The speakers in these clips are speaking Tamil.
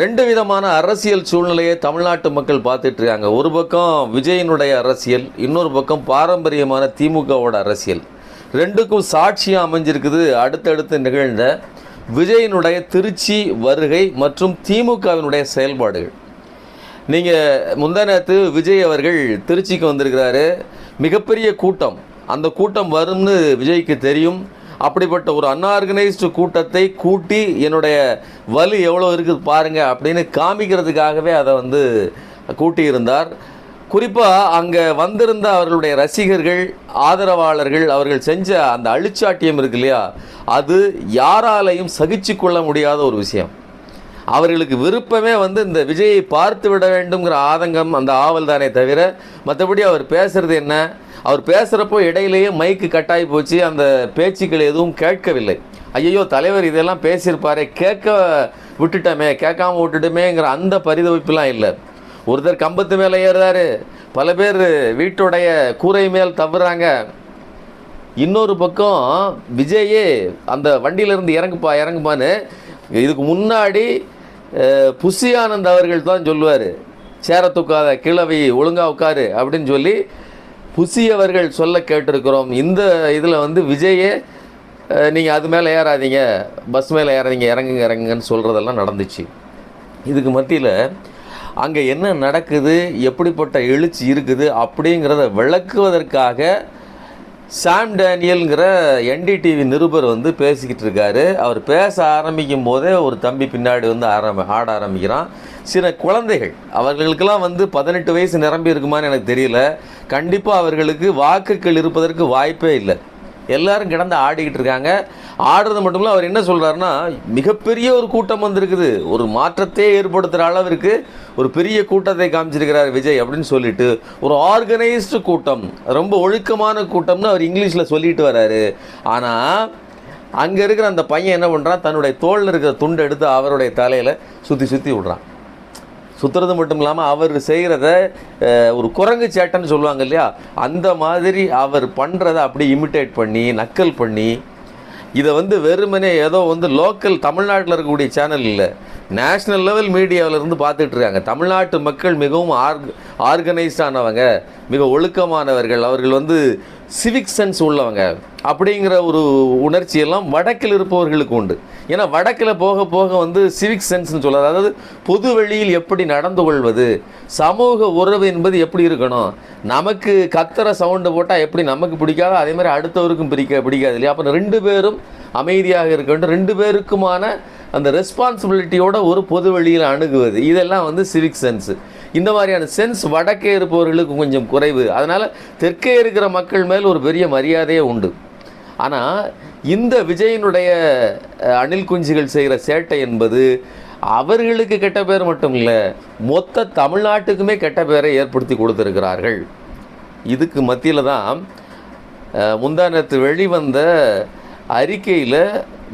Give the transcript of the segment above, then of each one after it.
ரெண்டு விதமான அரசியல் சூழ்நிலையை தமிழ்நாட்டு மக்கள் பார்த்துட்டு இருக்காங்க. ஒரு பக்கம் விஜயனுடைய அரசியல் இன்னொரு பக்கம் பாரம்பரியமான திமுகவோட அரசியல். ரெண்டுக்கும் சாட்சியாக அமைஞ்சிருக்குது. அடுத்தடுத்து நிகழ்ந்த விஜயனுடைய திருச்சி வருகை மற்றும் திமுகவினுடைய செயல்பாடுகள். நீங்கள் முந்தா நேரத்து விஜய் அவர்கள் திருச்சிக்கு வந்திருக்கிறாரு. மிகப்பெரிய கூட்டம். அந்த கூட்டம் வரும்னு விஜய்க்கு தெரியும். அப்படிப்பட்ட ஒரு அன்ஆர்கனைஸ்டு கூட்டத்தை கூட்டி என்னுடைய வலு எவ்வளோ இருக்குது பாருங்கள் அப்படின்னு காமிக்கிறதுக்காகவே அதை வந்து கூட்டியிருந்தார். குறிப்பாக அங்கே வந்திருந்த அவர்களுடைய ரசிகர்கள் ஆதரவாளர்கள் அவர்கள் செஞ்ச அந்த அழிச்சாட்டியம் இருக்கு இல்லையா? அது யாராலையும் சகிச்சு கொள்ள முடியாத ஒரு விஷயம். அவர்களுக்கு விருப்பமே வந்து இந்த விஜயை பார்த்து விட வேண்டுங்கிற ஆதங்கம் அந்த ஆவல் தானே தவிர மற்றபடி அவர் பேசுகிறது என்ன? அவர் பேசுகிறப்போ இடையிலேயே மைக்கு கட்டாகி போச்சு. அந்த பேச்சுக்கள் எதுவும் கேட்கவில்லை. ஐயோ தலைவர் இதெல்லாம் பேசியிருப்பாரே கேட்க விட்டுட்டோமே கேட்காம விட்டுட்டுமேங்கிற அந்த பரிதவிப்புலாம் இல்லை. ஒருத்தர் கம்பத்து மேலே ஏறுறாரு. பல பேர் வீட்டுடைய கூரை மேல் தவறாங்க. இன்னொரு பக்கம் விஜயே அந்த வண்டியிலேருந்து இறங்குப்பா இறங்குப்பான்னு இதுக்கு முன்னாடி புஷி ஆனந்த் அவர்கள் தான் சொல்லுவார். சேர தூக்காத கிழவி ஒழுங்கா உட்காரு அப்படின்னு சொல்லி புசியவர்கள் சொல்ல கேட்டிருக்கிறோம். இந்த இதில் வந்து விஜயே நீங்கள் அது மேலே ஏறாதீங்க பஸ் மேலே ஏறாதீங்க இறங்குங்க இறங்குங்கன்னு சொல்கிறதெல்லாம் நடந்துச்சு. இதுக்கு மத்தியில் அங்கே என்ன நடக்குது எப்படிப்பட்ட எழுச்சி இருக்குது அப்படிங்கிறத விளக்குவதற்காக சாம் டேனியல்ங்கிற என்டிடிவி நிருபர் வந்து பேசிக்கிட்டு இருக்காரு அவர் பேச ஆரம்பிக்கும் போதே ஒரு தம்பி பின்னாடி வந்து ஆரம்பி ஆட ஆரம்பிக்கிறான். சில குழந்தைகள் அவர்களுக்கெல்லாம் வந்து பதினெட்டு வயசு நிரம்பி இருக்குமான்னு எனக்கு தெரியல. கண்டிப்பாக அவர்களுக்கு வாக்குகள் இருப்பதற்கு வாய்ப்பே இல்லை. எல்லாரும் கிடந்து ஆடிக்கிட்டு இருக்காங்க. ஆடுறது மட்டும் இல்லை அவர் என்ன சொல்கிறாருன்னா மிகப்பெரிய ஒரு கூட்டம் வந்திருக்குது. ஒரு மாற்றத்தை ஏற்படுத்துகிற அளவிற்கு ஒரு பெரிய கூட்டத்தை காமிச்சிருக்கிறார் விஜய் அப்படின்னு சொல்லிட்டு ஒரு ஆர்கனைஸ்டு கூட்டம் ரொம்ப ஒழுக்கமான கூட்டம்னு அவர் இங்கிலீஷில் சொல்லிட்டு வராரு. ஆனால் அங்கே இருக்கிற அந்த பையன் என்ன பண்ணுறான் தன்னுடைய தோளில் இருக்கிற துண்டை எடுத்து அவருடைய தலையில் சுற்றி சுற்றி விடுறான். சுற்றுறது மட்டும் இல்லாமல் அவர் செய்கிறத ஒரு குரங்கு சேட்டைன்னு சொல்லுவாங்க இல்லையா? அந்த மாதிரி அவர் பண்ணுறத அப்படி இமிட்டேட் பண்ணி நக்கல் பண்ணி இதை வந்து வெறுமனே ஏதோ வந்து லோக்கல் தமிழ்நாட்டில் இருக்கக்கூடிய சேனல் இல்லை. நேஷ்னல் லெவல் மீடியாவிலேருந்து பார்த்துட்டு இருக்காங்க. தமிழ்நாட்டு மக்கள் மிகவும் ஆர்க் ஆர்கனைஸ்டானவங்க மிக ஒழுக்கமானவர்கள். அவர்கள் வந்து சிவிக் சென்ஸ் உள்ளவங்க அப்படிங்கிற ஒரு உணர்ச்சியெல்லாம் வடக்கில் இருப்பவர்களுக்கு உண்டு. ஏன்னா வடக்கில் போக போக வந்து சிவிக் சென்ஸ்னு சொல்லுறது அதாவது பொது வெளியில் எப்படி நடந்து கொள்வது சமூக உறவு என்பது எப்படி இருக்கணும் நமக்கு கத்துற சவுண்டு போட்டால் எப்படி நமக்கு பிடிக்காதோ அதே மாதிரி அடுத்தவருக்கும் பிடிக்க பிடிக்காது இல்லையா? அப்போ ரெண்டு பேரும் அமைதியாக இருக்க வேண்டும். ரெண்டு பேருக்குமான அந்த ரெஸ்பான்சிபிலிட்டியோட ஒரு பொது வெளியில் அணுகுவது இதெல்லாம் வந்து சிவிக் சென்ஸு இந்த மாதிரியான சென்ஸ் வடக்கே இருப்பவர்களுக்கு கொஞ்சம் குறைவு. அதனால் தெற்கே இருக்கிற மக்கள் மேல் ஒரு பெரிய மரியாதையே உண்டு. ஆனால் இந்த விஜயனுடைய அணில் குஞ்சுகள் செய்கிற சேட்டை என்பது அவர்களுக்கு கெட்ட பேர் மட்டும் இல்லை மொத்த தமிழ்நாட்டுக்குமே கெட்ட பேரை ஏற்படுத்தி கொடுத்துருக்கிறார்கள். இதுக்கு மத்தியில் தான் முந்தானத்து வெளிவந்த அறிக்கையில்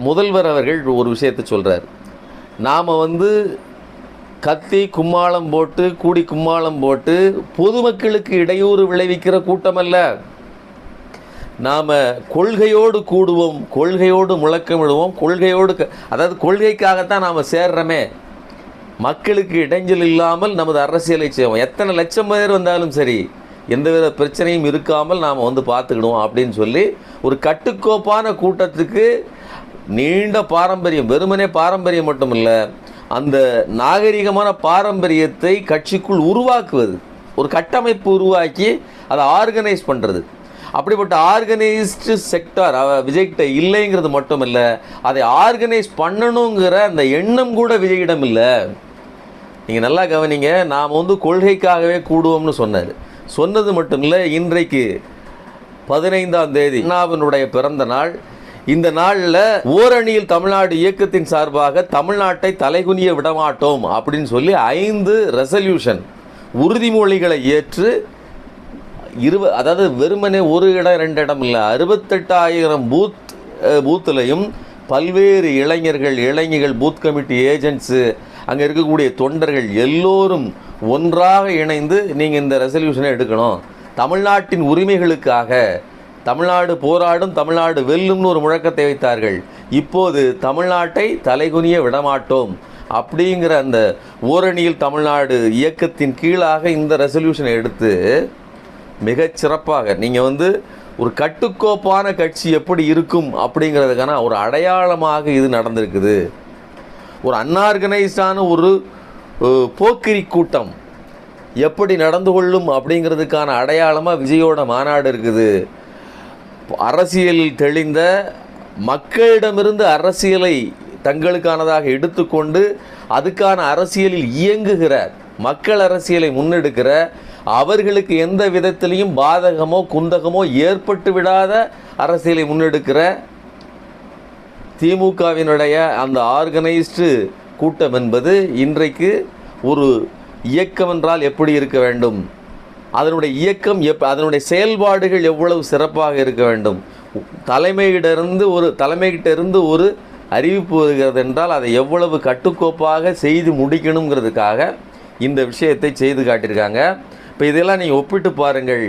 முதல்வர் அவர்கள் ஒரு விஷயத்தை சொல்கிறார் நாம் வந்து கத்தி கும்மாளம் போட்டு கூடி கும்மாளம் போட்டு பொதுமக்களுக்கு இடையூறு விளைவிக்கிற கூட்டமல்ல. நாம் கொள்கையோடு கூடுவோம் கொள்கையோடு முழக்கமிடுவோம் கொள்கையோடு க- அதாவது கொள்கைக்காகத்தான் நாம் சேர்றோமே. மக்களுக்கு இடைஞ்சல் இல்லாமல் நமது அரசியலை செய்வோம். எத்தனை லட்சம் பேர் வந்தாலும் சரி எந்தவித பிரச்சனையும் இருக்காமல் நாம் வந்து பார்த்துக்கிடுவோம் அப்படின்னு சொல்லி ஒரு கட்டுக்கோப்பான கூட்டத்துக்கு நீண்ட பாரம்பரியம் வெறுமனே பாரம்பரியம் மட்டும் இல்லை அந்த நாகரிகமான பாரம்பரியத்தை கட்சிக்குள் உருவாக்குவது ஒரு கட்டமைப்பு உருவாக்கி அதை ஆர்கனைஸ் பண்ணுறது அப்படிப்பட்ட ஆர்கனைஸ்டு செக்டார் விஜய்கிட்ட இல்லைங்கிறது மட்டும் இல்லை அதை ஆர்கனைஸ் பண்ணணுங்கிற அந்த எண்ணம் கூட விஜயிடம் இல்லை. நீங்கள் நல்லா கவனிங்க நாம் வந்து கொள்கைக்காகவே கூடுவோம்னு சொன்னார். சொன்னது மட்டும் இல்லை இன்றைக்கு பதினைந்தாம் தேதி அண்ணாவினுடைய பிறந்த நாள் இந்த நாளில் ஓரணியில் தமிழ்நாடு இயக்கத்தின் சார்பாக தமிழ்நாட்டை தலைகுனிய விடமாட்டோம் அப்படின்னு சொல்லி ஐந்து ரெசல்யூஷன் உறுதிமொழிகளை ஏற்று இருவ அதாவது வெறுமனே ஒரு இடம் ரெண்டு இடம் இல்லை அறுபத்தெட்டாயிரம் பூத் பூத்துலையும் பல்வேறு இளைஞர்கள் இளைஞர்கள் பூத் கமிட்டி ஏஜென்ட்ஸு அங்கே இருக்கக்கூடிய தொண்டர்கள் எல்லோரும் ஒன்றாக இணைந்து நீங்கள் இந்த ரெசல்யூஷனை எடுக்கணும். தமிழ்நாட்டின் உரிமைகளுக்காக தமிழ்நாடு போராடும் தமிழ்நாடு வெல்லும்னு ஒரு முழக்கத்தை வைத்தார்கள். இப்போது தமிழ்நாட்டை தலைகுனிய விடமாட்டோம். அப்படிங்கிற அந்த ஓரணியில் தமிழ்நாடு இயக்கத்தின் கீழாக இந்த ரெசல்யூஷனை எடுத்து மிகச் சிறப்பாக நீங்கள் வந்து ஒரு கட்டுக்கோப்பான கட்சி எப்படி இருக்கும் அப்படிங்கிறதுக்கான ஒரு அடையாளமாக இது நடந்திருக்குது. ஒரு அன்ஆர்கனைஸ்டான ஒரு போக்கிரி கூட்டம் எப்படி நடந்து கொள்ளும் அப்படிங்கிறதுக்கான அடையாளமாக விஜயோட மாநாடு இருக்குது. அரசியலில் தெளிந்த மக்களிடமிருந்து அரசியலை தங்களுக்கானதாக எடுத்துக்கொண்டு அதுக்கான அரசியலில் இயங்குகிற மக்கள் அரசியலை முன்னெடுக்கிற அவர்களுக்கு எந்த விதத்திலையும் பாதகமோ குந்தகமோ ஏற்பட்டு விடாத அரசியலை முன்னெடுக்கிற திமுகவினுடைய அந்த ஆர்கனைஸ்டு கூட்டம் என்பது இன்றைக்கு ஒரு இயக்கம் என்றால் எப்படி இருக்க வேண்டும்? அதனுடைய இயக்கம் எப் அதனுடைய செயல்பாடுகள் எவ்வளவு சிறப்பாக இருக்க வேண்டும்? தலைமையிடருந்து ஒரு தலைமைகிட்டிருந்து ஒரு அறிவிப்பு வருகிறது என்றால் அதை எவ்வளவு கட்டுக்கோப்பாக செய்து முடிக்கணுங்கிறதுக்காக இந்த விஷயத்தை செய்து காட்டியிருக்காங்க. இப்போ இதெல்லாம் நீங்கள் ஒப்பிட்டு பாருங்கள்.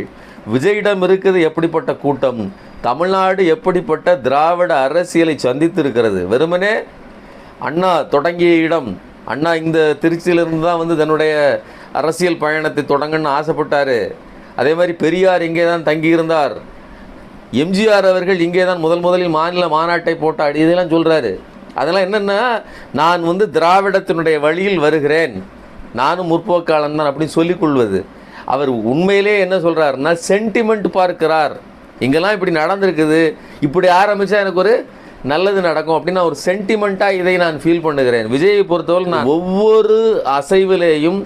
விஜயிடம் இருக்குது எப்படிப்பட்ட கூட்டம்? தமிழ்நாடு எப்படிப்பட்ட திராவிட அரசியலை சந்தித்திருக்கிறது? வெறுமனே அண்ணா தொடங்கிய இடம் அண்ணா இந்த திருச்சியிலிருந்து தான் வந்து தன்னுடைய அரசியல் பயணத்தை தொடங்கன்னு ஆசைப்பட்டார். அதே மாதிரி பெரியார் இங்கே தான் தங்கியிருந்தார். எம்ஜிஆர் அவர்கள் இங்கே தான் முதல் முதலில் மாநில மாநாட்டை போட்டார் இதெல்லாம் சொல்கிறாரு அதெல்லாம் என்னென்னா நான் வந்து திராவிடத்தினுடைய வழியில் வருகிறேன். நானும் முற்போக்காளன் தான் அப்படின்னு சொல்லிக்கொள்வது அவர் உண்மையிலே என்ன சொல்கிறாருன்னா சென்டிமெண்ட் பார்க்கிறார். இங்கெல்லாம் இப்படி நடந்திருக்குது. இப்படி ஆரம்பித்தா எனக்கு ஒரு நல்லது நடக்கும் அப்படின்னு ஒரு சென்டிமெண்ட்டாக இதை நான் ஃபீல் பண்ணுகிறேன். விஜயை பொறுத்தவரை நான் ஒவ்வொரு அசைவிலேயும்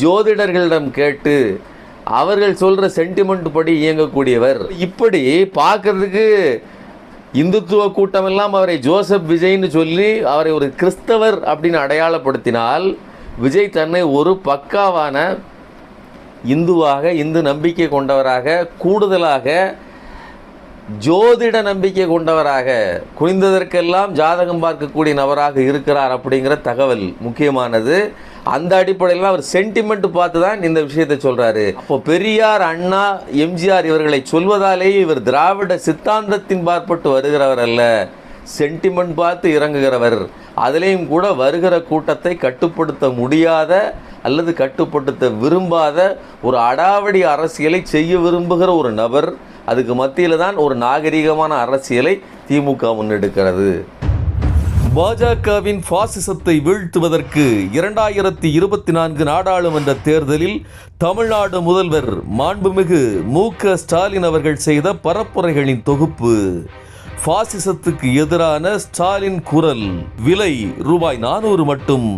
ஜோதிடர்களிடம் கேட்டு அவர்கள் சொல்கிற சென்டிமெண்ட் படி இயங்கக்கூடியவர். இப்படி பார்க்கறதுக்கு இந்துத்துவ கூட்டமெல்லாம் அவரை ஜோசப் விஜய்னு சொல்லி அவரை ஒரு கிறிஸ்தவர் அப்படின்னு அடையாளப்படுத்தினால் விஜய் தன்னை ஒரு பக்காவான இந்துவாக இந்து நம்பிக்கை கொண்டவராக கூடுதலாக ஜோதிட நம்பிக்கை கொண்டவராக குனிந்ததற்கெல்லாம் ஜாதகம் பார்க்கக்கூடிய நபராக இருக்கிறார் அப்படிங்கிற தகவல் முக்கியமானது. அந்த அடிப்படையில் அவர் சென்டிமெண்ட் பார்த்து தான் இந்த விஷயத்தை சொல்கிறாரு அப்போ பெரியார் அண்ணா எம்ஜிஆர் இவர்களை சொல்வதாலேயே இவர் திராவிட சித்தாந்தத்தின் பார்ப்பட்டு வருகிறவர் அல்ல. சென்டிமெண்ட் பார்த்து இறங்குகிறவர். அதிலேயும் கூட வருகிற கூட்டத்தை கட்டுப்படுத்த முடியாத அல்லது கட்டுப்படுத்த விரும்பாத ஒரு அடாவடி அரசியலை செய்ய விரும்புகிற ஒரு நபர் அதுக்கு மத்தியில் தான் ஒரு நாகரிகமான அரசியலை திமுக முன்னெடுக்கிறது. பாஜகவின் பாசிசத்தை வீழ்த்துவதற்கு இரண்டாயிரத்தி இருபத்தி நான்கு நாடாளுமன்ற தேர்தலில் தமிழ்நாடு முதல்வர் மாண்புமிகு மு க ஸ்டாலின் அவர்கள் செய்த பரப்புரைகளின் தொகுப்பு. பாசிசத்துக்கு எதிரான ஸ்டாலின் குரல் விலை ரூபாய் நானூறு மட்டும்.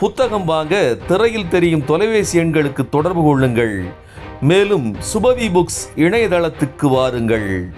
புத்தகம் வாங்க திரையில் தெரியும் தொலைபேசி எண்களுக்கு தொடர்பு கொள்ளுங்கள். மேலும் சுபவி புக்ஸ் இணையதளத்துக்கு வாருங்கள்.